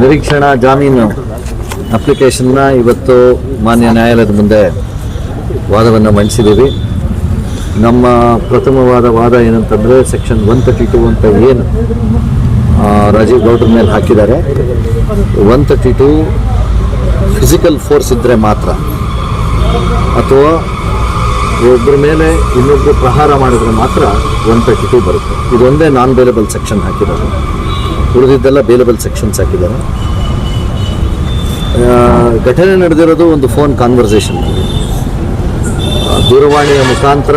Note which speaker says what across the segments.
Speaker 1: ನಿರೀಕ್ಷಣಾ ಜಾಮೀನು ಅಪ್ಲಿಕೇಶನ್ನ ಇವತ್ತು ಮಾನ್ಯ ನ್ಯಾಯಾಲಯದ ಮುಂದೆ ವಾದವನ್ನು ಮಂಡಿಸಿದ್ದೀವಿ. ನಮ್ಮ ಪ್ರಥಮವಾದ ವಾದ ಏನಂತಂದರೆ ಸೆಕ್ಷನ್ ಒನ್ ತರ್ಟಿ ಟು ಅಂತ ಏನು ರಾಜೀವ್ ಗೌಡ್ರ ಮೇಲೆ ಹಾಕಿದ್ದಾರೆ. One thirty two physical force ಇದ್ದರೆ ಮಾತ್ರ. ಅಥವಾ ಒಬ್ಬರ ಮೇಲೆ ಇನ್ನೊಬ್ಬರು ಪ್ರಹಾರ ಮಾಡಿದ್ರೆ ಮಾತ್ರ ಒನ್ ತರ್ಟಿ ಟು ಬರುತ್ತೆ. ಇದೊಂದೇ ನಾನ್ ಬೇಲೆಬಲ್ ಸೆಕ್ಷನ್ ಹಾಕಿದ್ದಾರೆ. ಉಳಿದಿದ್ದೆಲ್ಲ ಬೇಲೆಬಲ್ ಸೆಕ್ಷನ್ಸ್ ಹಾಕಿದ್ದಾರೆ. ಘಟನೆ ನಡೆದಿರೋದು ಒಂದು ಫೋನ್ ಕಾನ್ವರ್ಸೇಷನ್ ದೂರವಾಣಿಯ ಮುಖಾಂತರ,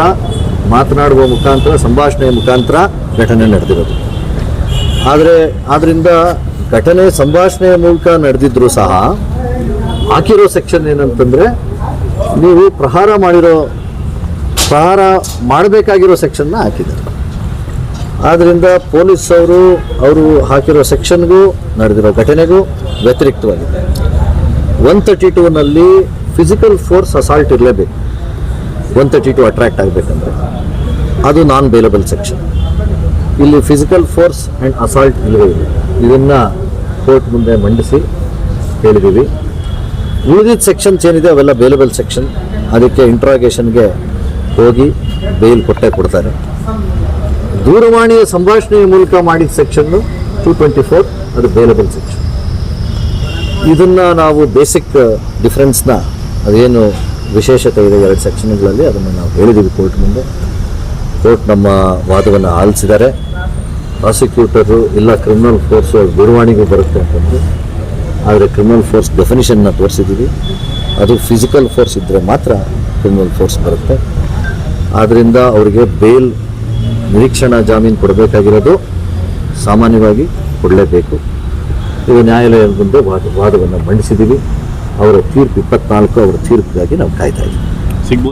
Speaker 1: ಮಾತನಾಡುವ ಮುಖಾಂತರ, ಸಂಭಾಷಣೆಯ ಮುಖಾಂತರ ಘಟನೆ ನಡೆದಿರೋದು. ಆದರೆ ಆದ್ದರಿಂದ ಘಟನೆ ಸಂಭಾಷಣೆಯ ಮೂಲಕ ನಡೆದಿದ್ರು ಸಹ, ಹಾಕಿರೋ ಸೆಕ್ಷನ್ ಏನಂತಂದರೆ, ನೀವು ಪ್ರಹಾರ ಮಾಡಿರೋ ಪ್ರಹಾರ ಮಾಡಬೇಕಾಗಿರೋ ಸೆಕ್ಷನ್ನ ಹಾಕಿದ್ದಾರೆ. ಆದ್ದರಿಂದ ಪೊಲೀಸ್ ಅವರು ಅವರು ಹಾಕಿರೋ ಸೆಕ್ಷನ್ಗೂ ನಡೆದಿರೋ ಘಟನೆಗೂ ವ್ಯತಿರಿಕ್ತವಾಗಿದೆ. ಒನ್ ತರ್ಟಿ ಟೂನಲ್ಲಿ ಫಿಸಿಕಲ್ ಫೋರ್ಸ್ ಅಸಾಲ್ಟ್ ಇರಲೇಬೇಕು. ಒನ್ ತರ್ಟಿ ಟು ಅಟ್ರಾಕ್ಟ್ ಆಗಬೇಕಂದ್ರೆ. ಅದು ನಾನ್ ಬೇಲಬಲ್ ಸೆಕ್ಷನ್ ಇಲ್ಲಿ ಫಿಸಿಕಲ್ ಫೋರ್ಸ್ ಆ್ಯಂಡ್ ಅಸಾಲ್ಟ್ ಇಲ್ಲವೇ ಇಲ್ಲ. ಇದನ್ನು ಕೋರ್ಟ್ ಮುಂದೆ ಮಂಡಿಸಿ ಹೇಳಿದ್ದೀವಿ ಉಳಿದಿದ್ದ ಸೆಕ್ಷನ್ಸ್ ಏನಿದೆ ಅವೆಲ್ಲ ಬೇಲಬಲ್ ಸೆಕ್ಷನ್ ಅದಕ್ಕೆ ಇಂಟ್ರಾಗೇಷನ್ಗೆ ಹೋಗಿ ಬೇಲ್ ಕೊಟ್ಟೆ ಕೊಡ್ತಾರೆ. ದೂರವಾಣಿಯ ಸಂಭಾಷಣೆಯ ಮೂಲಕ ಮಾಡಿದ ಸೆಕ್ಷನ್ನು ಟೂ ಟ್ವೆಂಟಿ ಫೋರ್ ಅದು ಬೇಲಬಲ್ ಸೆಕ್ಷನ್ ಇದನ್ನು ನಾವು ಬೇಸಿಕ್ ಡಿಫ್ರೆನ್ಸ್ನ ಅದೇನು ವಿಶೇಷತೆ ಇದೆ ಎರಡು ಸೆಕ್ಷನ್ಗಳಲ್ಲಿ ಅದನ್ನು ನಾವು ಹೇಳಿದ್ದೀವಿ ಕೋರ್ಟ್ ಮುಂದೆ. ಕೋರ್ಟ್ ನಮ್ಮ ವಾದವನ್ನು ಆಲಿಸಿದ್ದಾರೆ. ಪ್ರಾಸಿಕ್ಯೂಟರು ಇಲ್ಲ ಕ್ರಿಮಿನಲ್ ಫೋರ್ಸು ದೂರವಾಣಿಗೂ ಬರುತ್ತೆ ಅಂತಂದು. ಆದರೆ ಕ್ರಿಮಿನಲ್ ಫೋರ್ಸ್ ಡೆಫಿನಿಷನ್ನ ತೋರಿಸಿದ್ದೀವಿ ಅದು ಫಿಸಿಕಲ್ ಫೋರ್ಸ್ ಇದ್ದರೆ ಮಾತ್ರ ಕ್ರಿಮಿನಲ್ ಫೋರ್ಸ್ ಬರುತ್ತೆ. ಆದ್ದರಿಂದ ಅವರಿಗೆ ಬೇಲ್ ನಿರೀಕ್ಷಣಾ ಜಾಮೀನು ಕೊಡಬೇಕಾಗಿರೋದು ಸಾಮಾನ್ಯವಾಗಿ ಕೊಡಲೇಬೇಕು. ಇದು ನ್ಯಾಯಾಲಯದ ಮುಂದೆ ವಾದ ವಾದವನ್ನು ಮಂಡಿಸಿದ್ದೀವಿ ಅವರ ತೀರ್ಪು ಇಪ್ಪತ್ನಾಲ್ಕು ಅವರ ತೀರ್ಪಿಗಾಗಿ ನಾವು ಕಾಯ್ತಾ ಇದ್ದೀವಿ.